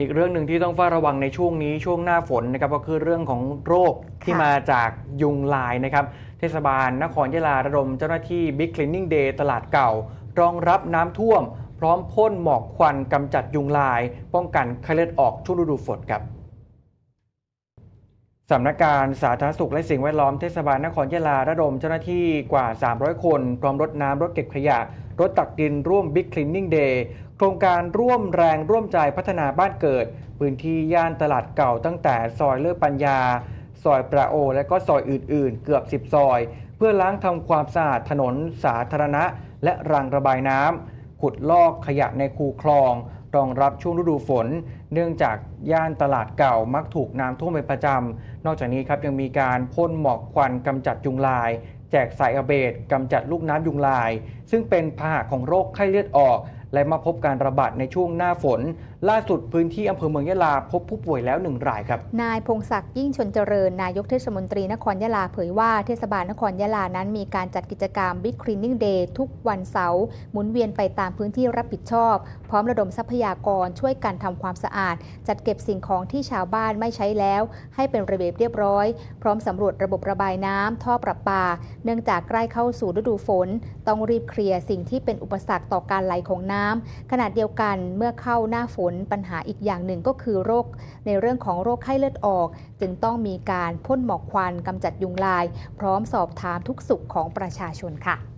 อีกเรื่องหนึ่งที่ต้องเฝ้าระวังในช่วงนี้ช่วงหน้าฝนนะครับก็คือเรื่องของโรคที่ค่ะมาจากยุงลายนะครับ เทศบาลนครยะลาระดมเจ้าหน้าที่ Big Cleaning Day ตลาดเก่า รองรับน้ำท่วม พร้อมพ่นหมอกควันกำจัดยุงลาย ป้องกันไข้เลือดออกช่วงฤดูฝนครับสำนักการสาธารณสุขและสิ่งแวดล้อมเทศบาลนครยะลาระดมเจ้าหน้าที่กว่า 300 คนพร้อมรถน้ำรถเก็บขยะ รถตักดินร่วม Big Cleaning Day โครงการร่วมแรงร่วมใจพัฒนาบ้านเกิด พื้นที่ย่านตลาดเก่าตั้งแต่ซอยเลิศปัญญา ซอยประโอ และก็ซอยอื่นๆ เกือบ 10 ซอย เพื่อล้างทำความสะอาดถนนสาธารณะ และรางระบายน้ำขุดลอกขยะในคูคลองรองรับช่วงฤดูฝน เนื่องจากย่านตลาดเก่ามักถูกน้ำท่วมเป็นประจำ นอกจากนี้ครับยังมีการพ่นหมอกควันกำจัดยุงลาย แจกสายอเบดกำจัดลูกน้ำยุงลาย ซึ่งเป็นพาหะของโรคไข้เลือดออก และมาพบการระบาดในช่วงหน้าฝน ล่าสุดพื้นที่อำเภอเมืองยะลาพบผู้ป่วยแล้วหนึ่งรายครับ นายพงศักดิ์ยิ่งชนเจริญ นายกเทศมนตรีนครยะลาเผยว่าเทศบาลนครยะลานั้นมีการจัดกิจกรรม Big Cleaning Day ทุกวันเสาร์หมุนเวียนไปตามพื้นที่รับผิดชอบ พร้อมระดมทรัพยากรช่วยกันทำความสะอาด จัดเก็บสิ่งของที่ชาวบ้านไม่ใช้แล้ว ให้เป็นระเบียบเรียบร้อย พร้อมสำรวจระบบระบายน้ำท่อประปา เนื่องจากใกล้เข้าสู่ฤดูฝน ต้องรีบเคลียร์สิ่งที่เป็นอุปสรรคต่อการไหลของน้ำขณะเดียวกันเมื่อเข้าหน้าฝนปัญหาอีกอย่างหนึ่งก็คือโรคในเรื่องของโรคไข้เลือดออก จึงต้องมีการพ่นหมอกควันกำจัดยุงลาย พร้อมสอบถามทุกสุขของประชาชนค่ะ